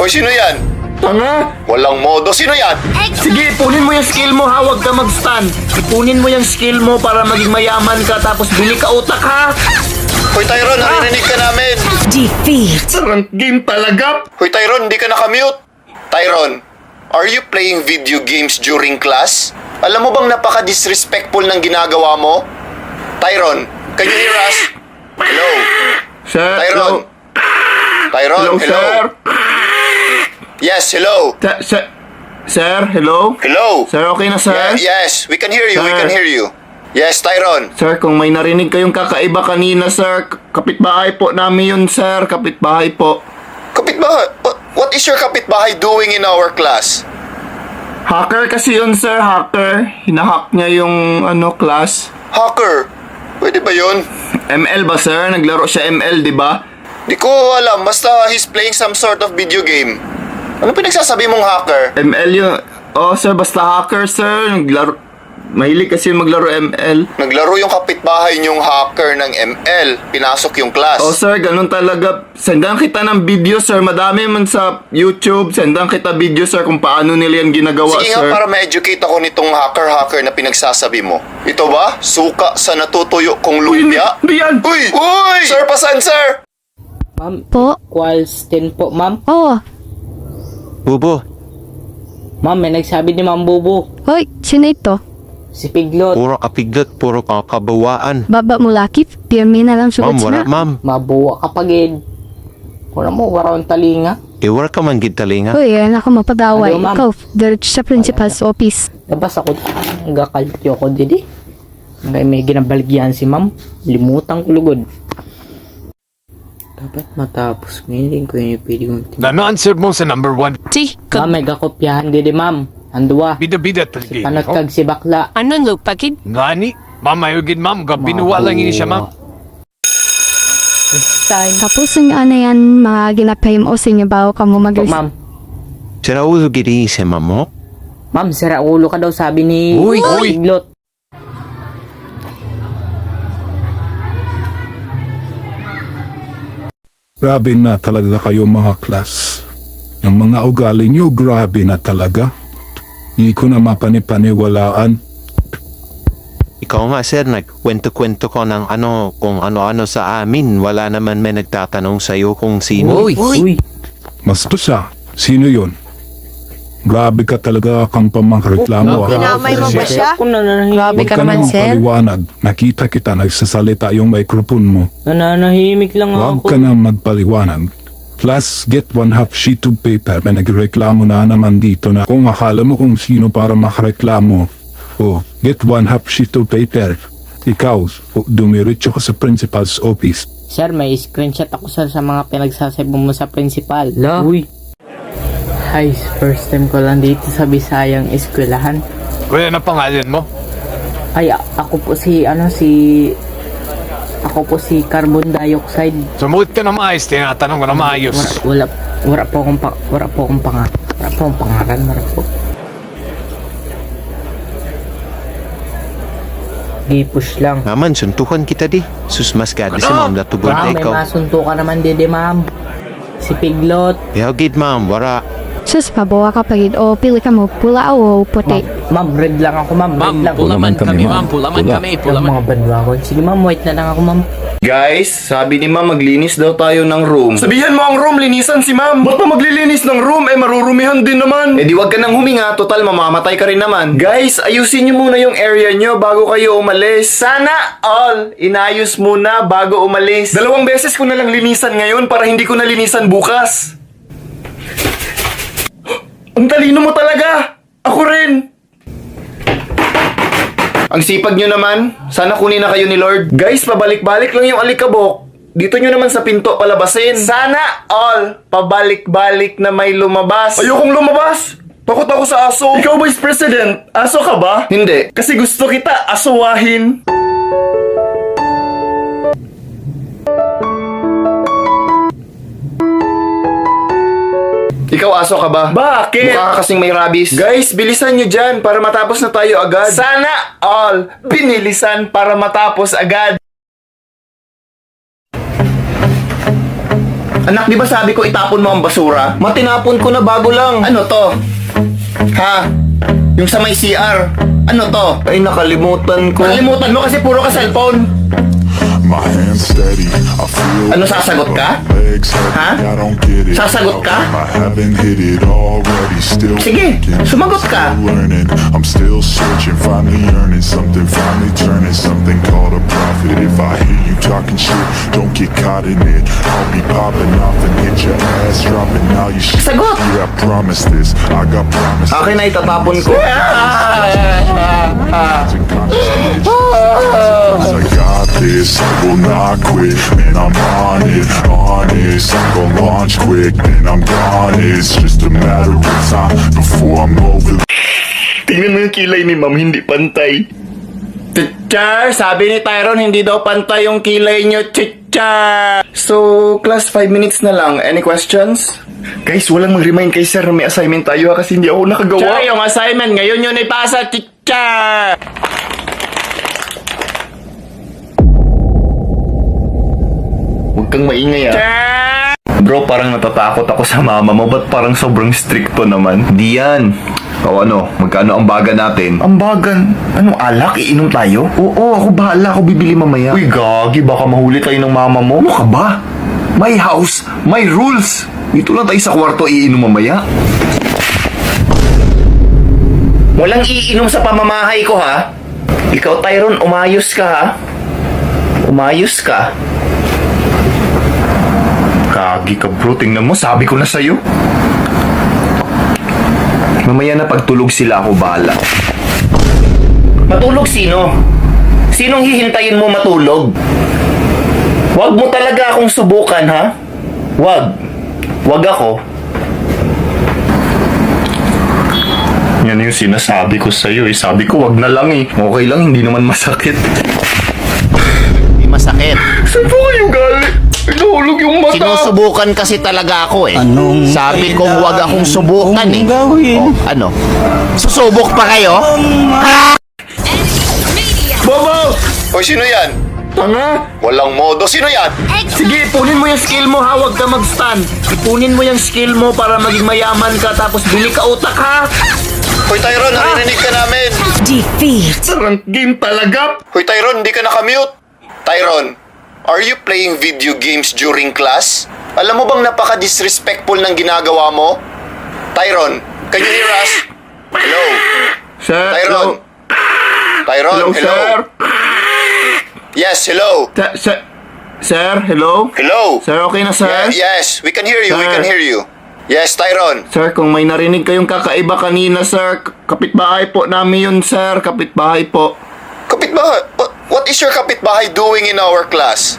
Hoy, sino yan? Tanga! Walang modo. Sino yan? Sige, ipunin mo yung skill mo ha, huwag ka mag-stun. Ipunin mo yung skill mo para maging mayaman ka tapos bili ka utak ha. Hoy, Tyron, naririnig ka namin. Defeat. Sarang game talaga. Hoy, Tyron, hindi ka nakamute. Tyron, are you playing video games during class? Alam mo bang napaka-disrespectful ng ginagawa mo? Tyron, can you hear us? Hello? Sir, Tyron? Tyron, Hello, hello? sir. Yes, hello? Sir, sir, sir, hello? Hello? Sir, okay na sir? Ye- yes, we can hear you, we Sir. can hear you. Yes, Tyron. Sir, kung may narinig kayong kakaiba kanina, sir, k- kapitbahay po namin yun, sir. Kapitbahay po. Kapitbahay, what, what is your kapitbahay doing in our class? Hacker kasi yun, sir. Hacker. Hinahack niya yung, ano, class. Hacker. Pwede ba yun? ML ba, sir? Naglaro siya ML, di ba? Di ko alam, basta he's playing some sort of video game. Ano pinagsasabi mong hacker? ML yun. Oh, sir, basta hacker, sir. Naglaro... Mahilig kasi maglaro ML. Naglaro yung kapitbahay niyong hacker ng ML. Pinasok yung class. Oh, sir, ganun talaga. Sendan kita ng video, sir. Madami man sa YouTube. Sendan kita video, sir, kung paano nila yan ginagawa, Sige sir. nga para ma-educate ako nitong hacker-hacker na pinagsasabi mo. Ito ba? Suka sa natutuyo kong Uy, lumpia? hindi yan. Uy! Uy! Sir, pasan, sir! Ma'am, Po? quals 10 po, ma'am. Oo. Bubo, Ma'am, may nagsabi ni Ma'am Bubu. Hoy, sino ito? Si Piglot. puro kapiglot, puro kakabawaan. Baba mo lakip, pirmi na lang Ma'am, suot wala, na. ma'am. Mabuwa ka pagid. Wala mo, warawang talinga. Iwara ka man gid talinga. Hoy, yan ako mapadaway. Ano, ma'am? Ikaw, diretso sa principal's office. Labas ako, gakaltyo ko didi. Ngay may ginabaligyan si ma'am. Limutang kulugod. Dapat matapos ngayon ko yung pwede kong Na-answer mo sa number one. Ti, Ma'am, may gakopyahan didi ma'am. Andua. Bida-bida talagi. Panot kag si bakla. ano lo pagid? Ngani? Mamayugin ma'am, gabinuwa lang ini siya ma'am. This time. Tapos ang ano yan, mga ginapay mo sa inyo bago ka mo mag Po, ma'am. Sira ulo gidi si mamo. Ma'am, sira ulo ka daw sabi ni Uy, uy. Piglot. Grabe na talaga kayo mga klas. Ang mga ugali niyo, grabe na talaga. Hindi ko na mapanipaniwalaan. Ikaw nga sir, nagkwento-kwento ko ng ano, kung ano-ano sa amin. Wala naman may nagtatanong sa'yo kung sino. Uy. Uy. Basta siya, sino yon? Grabe ka talaga kang pamangreklamo. ah. Kinamay mo ba siya? Ako nananahimik. Grabe Huwag ka naman, namang sir. paliwanag. Nakita kita nagsasalita yung microphone mo. Nananahimik lang Huwag ako. ka na magpaliwanag. Plus, get one half sheet of paper. May nagreklamo na naman dito na kung akala mo kung sino para makareklamo. Oh, get one half sheet of paper. Ikaw, oh, dumiretso ka sa principal's office. Sir, may screenshot ako sir sa mga pinagsasabi mo sa principal. Uy. Hi, first time ko lang dito sa Bisayang Eskwelahan. Kuya, ano pangalan mo? Ay, ako po si, ano, si... Ako po si carbon dioxide. Sumuot ka na maayos, tinatanong ko na maayos. Wala, wala, wala po akong, pa, wala po akong pang, wala po akong pangalan, wala po. Di-push lang. Naman, suntukan kita di. Sus mas gadi si ma'am latubod na Ma'am, may ikaw. masunto ka naman dede, ma'am. Si Piglot. Yaw gid ma'am, wara. Sus, pabawa ka pagid. O, pili ka mo, pula o puti. Ma'am, red lang ako, ma'am. Red lang. Pulaman kami, ma'am. pulaman Pula. kami, Ang mga banwa ko. Sige, ma'am, white na lang ako, ma'am. Guys, sabi ni ma'am maglinis daw tayo ng room. Sabihan mo ang room, linisan si ma'am. Ba't pa maglilinis ng room? Eh, marurumihan din naman. Eh di wag ka nang huminga, total mamamatay ka rin naman. Guys, ayusin nyo muna yung area nyo bago kayo umalis. Sana all inayos muna bago umalis. Dalawang beses ko na lang linisan ngayon para hindi ko na linisan bukas. Ang talino mo talaga! Ako rin! Ang sipag nyo naman, sana kunin na kayo ni Lord. Guys, pabalik-balik lang yung alikabok. Dito nyo naman sa pinto palabasin. Sana all pabalik-balik na may lumabas. Ayokong lumabas! Takot ako sa aso. Ikaw, Vice President, aso ka ba? Hindi. Kasi gusto kita asuwahin. Ikaw aso ka ba? Bakit? Mukha ka kasing may rabies. Guys, bilisan nyo dyan para matapos na tayo agad. Sana all binilisan para matapos agad. Anak, di ba sabi ko itapon mo ang basura? Matinapon ko na bago lang. Ano to? Ha? Yung sa may CR. Ano to? Ay, nakalimutan ko. Nakalimutan mo kasi puro ka cellphone. My hands steady, I feel Ano, sasagot ka? legs heavy, Ha? I don't get it. Sasagot ka? I haven't hit it already, still Sige, sumagot ka. still learning. I'm still searching, finally earning something, finally turning something called a profit. Talking shit, don't get caught in it. I'll be popping off and hit your ass dropping. Now you should Sagot! Yeah, I promise this. I got promises. Akin na itatapon ko. I got this, I will not quit Man, I'm on it, honest I'm gonna launch quick, then I'm gone It's just a matter of time before I'm over Tingnan mo yung kilay ni ma'am, hindi pantay. Teacher, sabi ni Tyron, hindi daw pantay yung kilay nyo, teacher. So, class 5 minutes na lang. Any questions? Guys, walang mag-remind kay sir na may assignment tayo ha, kasi hindi ako nakagawa. Teacher, yung assignment, ngayon yun ipasa, teacher! Huwag kang maingay ah. Bro, parang natatakot ako sa mama mo. Ba't parang sobrang stricto naman? Di yan. O ano, magkano ang baga natin? Ang bagan? Anong alak? Iinom tayo? Oo, ako bahala. Ako bibili mamaya. Uy, gagi. Baka mahuli tayo ng mama mo. Ano ka ba? My house, my rules. Dito lang tayo sa kwarto iinom mamaya. Walang iinom sa pamamahay ko ha. Ikaw, Tyron, umayos ka ha. Umayos ka. Kagi ka bro, tingnan mo, sabi ko na sa'yo. Mamaya na pagtulog sila ako bahala. Matulog sino? Sinong hihintayin mo matulog? Huwag mo talaga akong subukan ha? Huwag. Huwag ako. Yan yung sinasabi ko sa'yo eh. Sabi ko wag na lang eh. Okay lang, hindi naman masakit. Hindi masakit. Saan po kayo galing? Nahulog yung mata. Sinusubukan kasi talaga ako eh. Sabi kong huwag akong subukan eh. Oh, ano? Susubok pa kayo? Bobo! Hoy, sino yan? Tanga! Walang modo. Sino yan? Sige, ipunin mo yung skill mo ha, huwag ka mag-stand. Ipunin mo yung skill mo para maging mayaman ka tapos bili ka utak ha. Hoy, Tyron, naririnig ka namin. Defeat. Sarang game talaga. Hoy, Tyron, hindi ka nakamute. Tyron, are you playing video games during class? Alam mo bang napaka-disrespectful ng ginagawa mo? Tyron, can you hear us? Hello? Sir, Tyron? Tyron, Hello, hello? sir. Yes, hello? Sir, sir, sir, hello? Hello? Sir, okay na sir? Ye- yes, we can hear you, we Sir. can hear you. Yes, Tyron. Sir, kung may narinig kayong kakaiba kanina, sir, kapitbahay po namin yun, sir. Kapitbahay po. Kapitbahay, what, is your kapitbahay doing in our class?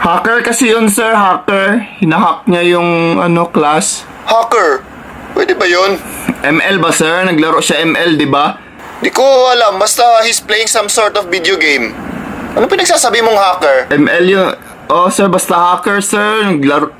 Hacker kasi yun, sir. Hacker. Hinahack niya yung, ano, class. Hacker. Pwede ba yun? ML ba, sir? Naglaro siya ML, di ba? Di ko alam, basta he's playing some sort of video game. Ano pinagsasabi mong hacker? ML yun. Oh, sir, basta hacker, sir. Naglaro...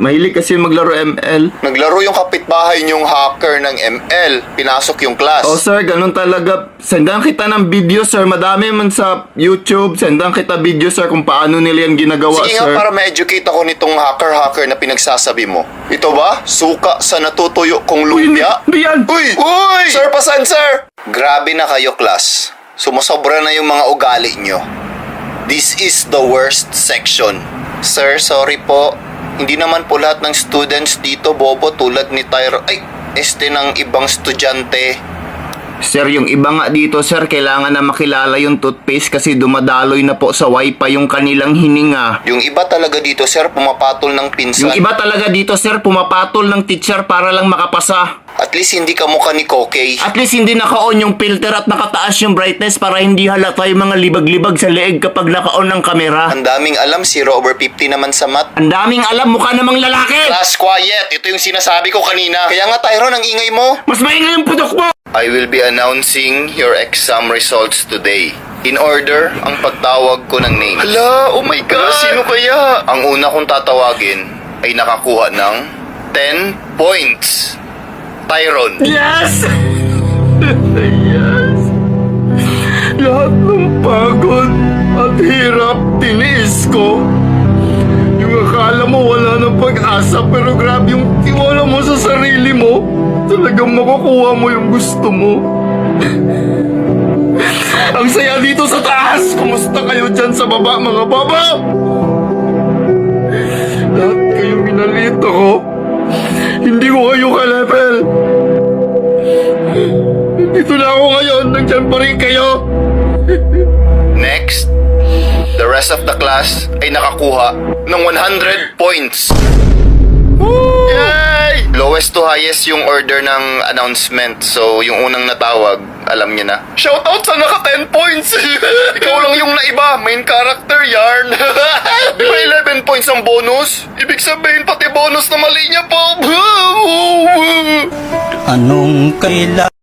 Mahilig kasi maglaro ML. Naglaro yung kapitbahay niyong hacker ng ML. Pinasok yung class. Oh, sir, ganun talaga. Sendan kita ng video, sir. Madami man sa YouTube. Sendan kita video, sir, kung paano nila yan ginagawa, Sige nga sir. para ma-educate ako nitong hacker-hacker na pinagsasabi mo. Ito ba? Suka sa natutuyo kong lumpia? Hindi yan. Uy! Uy! Sir, pasan, sir! Grabe na kayo, class. Sumusobra na yung mga ugali nyo. This is the worst section. Sir, sorry po. Hindi naman po lahat ng students dito bobo tulad ni Tyro. Ay, este ng ibang estudyante. Sir, yung iba nga dito, sir, kailangan na makilala yung toothpaste kasi dumadaloy na po sa wifi yung kanilang hininga. Yung iba talaga dito, sir, pumapatol ng pinsan. Yung iba talaga dito, sir, pumapatol ng teacher para lang makapasa. At least hindi ka mukha ni Kokey. At least hindi naka-on yung filter at nakataas yung brightness para hindi halata yung mga libag-libag sa leeg kapag naka-on ng kamera. Ang daming alam, 0 over 50 naman sa math. Ang daming alam, mukha namang lalaki! Class quiet, ito yung sinasabi ko kanina. Kaya nga Tyron, ang ingay mo. Mas maingay yung putok mo! I will be announcing your exam results today. In order, ang pagtawag ko ng name. Hala, oh my God! Sino kaya? Ang una kong tatawagin ay nakakuha ng 10 points. Tyron. Yes! yes! Lahat ng pagod at hirap tiniis ko. Akala mo wala ng pag-asa pero grabe yung tiwala mo sa sarili mo. Talagang makukuha mo yung gusto mo. Ang saya dito sa taas! Kumusta kayo dyan sa baba mga baba? Lahat kayo minalito ko. Hindi ko kayo ka-level. Dito na ako ngayon, nandyan pa rin kayo. The rest of the class ay nakakuha ng 100 points. Yay! Lowest to highest yung order ng announcement. So, yung unang natawag, alam niya na. Shoutout sa naka 10 points! Ikaw lang yung naiba, main character yarn. Di ba 11 points ang bonus? Ibig sabihin pati bonus na mali niya po. Anong kailangan?